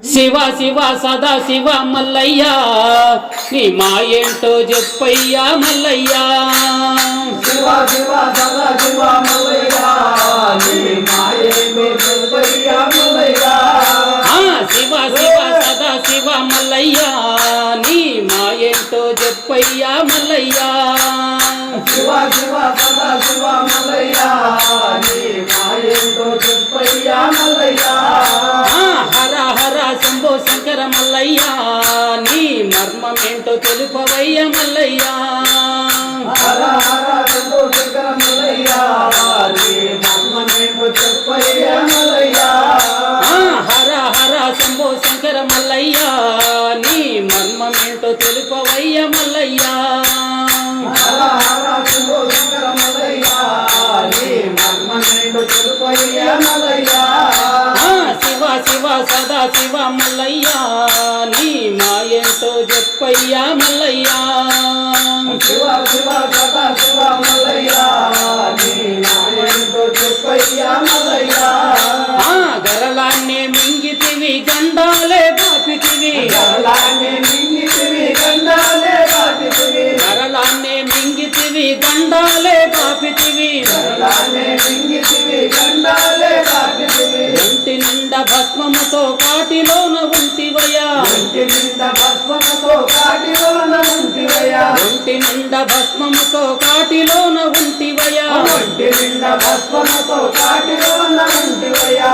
శివ శివ సదా శివ మల్లయ్యా. నీ మాయేంటో చెప్పయ్యా మల్లయ్యా. శివ శివ సదా శివ మల్లయ్యా. నీ మాయేంటో చెప్పయ్యా శివ శివ సదా శివ మల్లయ్యా. నీ మాయేంటో చెప్పయ్యా మల్లయ్యా. శివ శివ సదా శివ మల్లయ్యా. నీ మాయేంటో చెప్పయ్యా మల్లయ్యా. శంభో శంకర మల్లయ్యా నీ మర్మం ఏంటో తెలుపవయ్య మల్లయ్యా. సదా శివ మల్లయ్య నీ మాయంతో చెప్పయ్యా మల్లయ్యా. శివ శివ సదా శివ మల్లయ్య నీ మాయంతో చెప్పయ్యా మల్లయ్యా. గరలాన్ని మింగితివి గండాలే పాపితివి. గరలాన్ని భస్మముతో కాటిలో ఉన్న ఇంటివయ్యా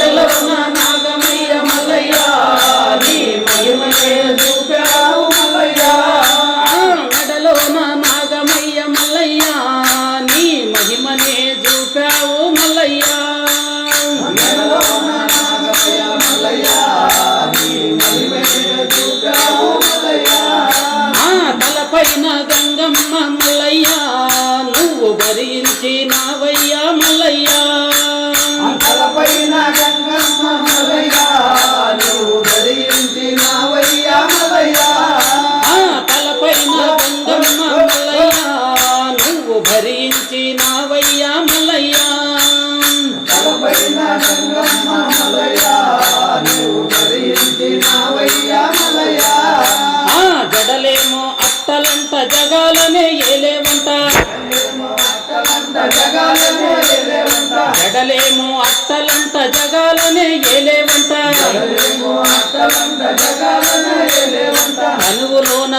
ಲಕ್ಷ್ಮಣ భరించి నావయ్యా మలయ్యా గడలేమో అట్టలంట జగాలనే ఏలేవంట. గడలేమో అట్టలంట జగాలనే ఏలేవంట. కలువులోన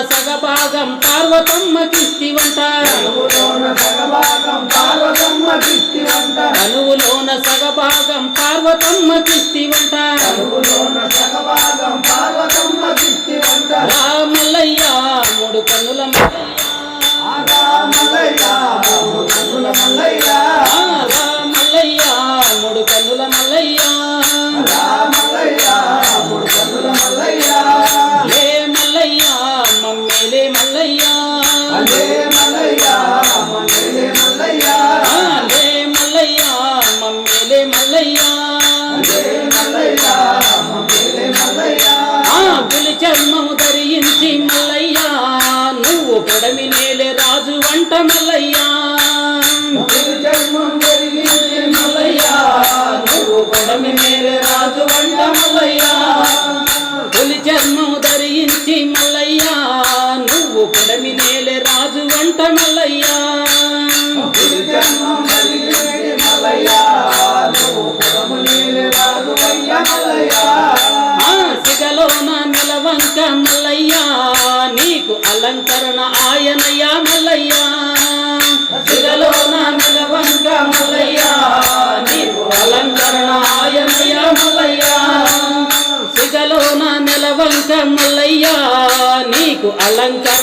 సగ భాగం పార్వతమ్మ కిస్తి వంట. తనువులోన సగ భాగం పార్వతమ్మ కిస్తి వంట. తనువులోన సగ భాగం పార్వతమ్మ కిస్తి వంట. స్వామి మేలే రాజు వంట మల్లయ్యా. తొలి జన్మం ధరించి మల్లయ్యా. నువ్వు పుడమి నేలే రాజు వంట మల్లయ్యా. సిగలోన నిలవంక మల్లయ్యా. నీకు అలంకరణ ఆయనయ్యా మల్లయ్యా. অলঙ্কার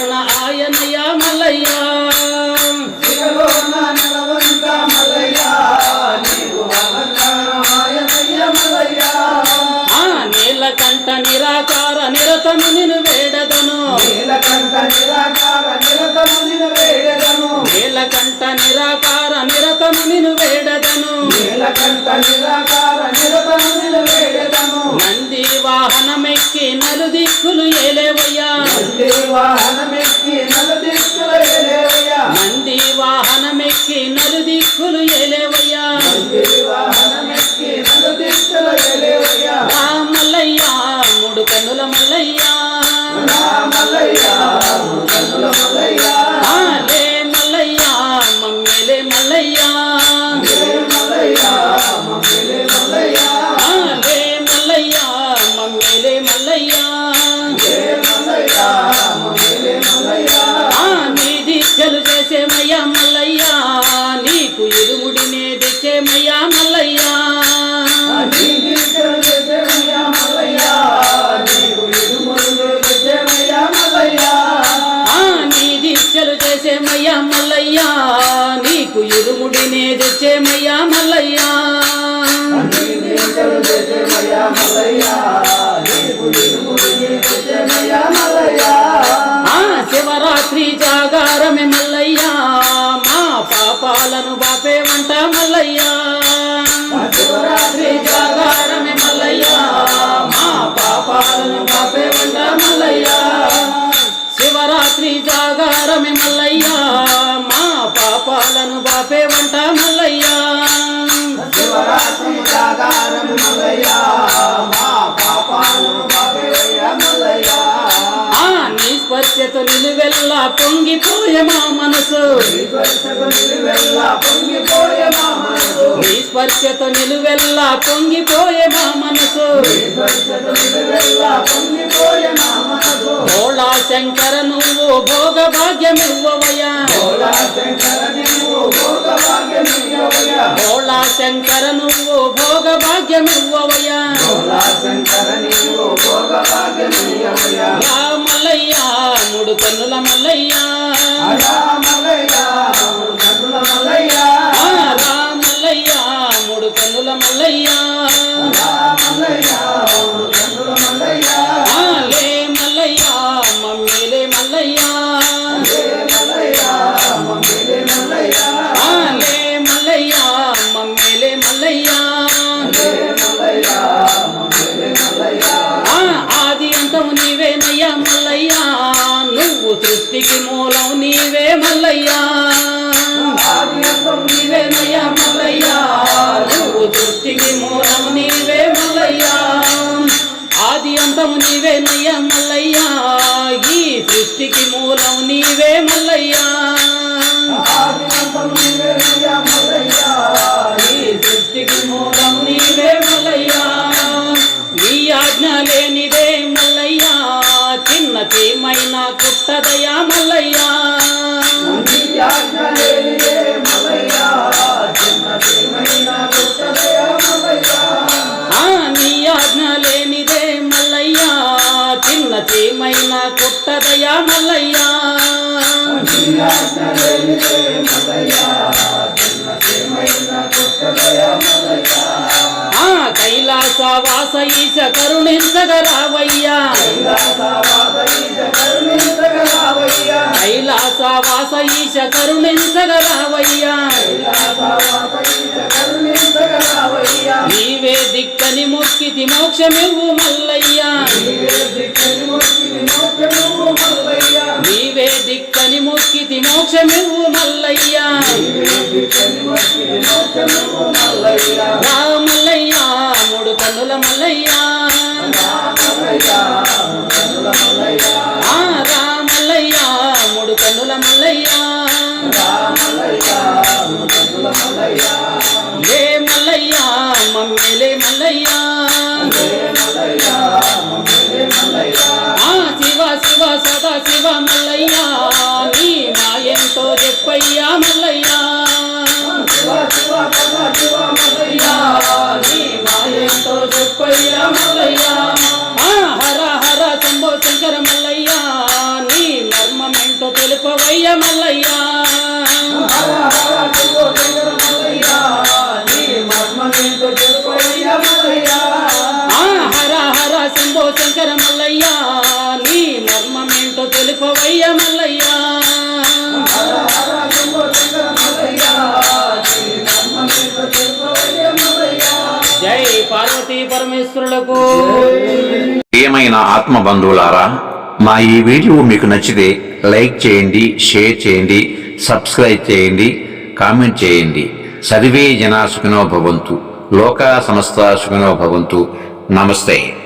రహస్యమయమ పొంగిపోయే మా మనసు. నీ స్పర్శతో నిలువెల్లా పొంగిపోయే మా మనసు. భోళా శంకర నువ్వు భోగ భాగ్యమివ్వవయ్యా భోళా శంకర నువ్వు భోగ భాగ్యమివ్వవయ్యా మల్లయ్యా మూడు పన్నుల మల్లయ్యా. మల్లయ్యా. భాగ్యం నీవేనయ్య మల్లయ్యా. నువ్వు దృష్టికి మూలం నీవే మల్లయ్యా. ఆది అంతము నీవేనయ్య మల్లయ్యా. ఆ కైలాస వాస ఈశ కరుణించగ కైలాస వాస ఈశ కరుణించగ నీవే దిక్కని మొక్కితి మోక్షమివ్వు మల్లయ్యా. మోక్షమివ్వు మల్లయ్యా. శంభవయ్య మల్లయ్య. హర హర శంభో శంకర మల్లయ్య. నీ మర్మమేంటో తెలుపవయ్య మల్లయ్య. జై పార్వతీ పరమేశ్వరులకు. ఏమైనా ఆత్మ బంధువులారా మా ఈ వీడియో మీకు నచ్చితే లైక్ చేయండి షేర్ చేయండి సబ్స్క్రైబ్ చేయండి కామెంట్ చేయండి. సర్వే జనా సుఖినో భవంతు. లోకా సమస్త సుఖినో భవంతు. నమస్తే.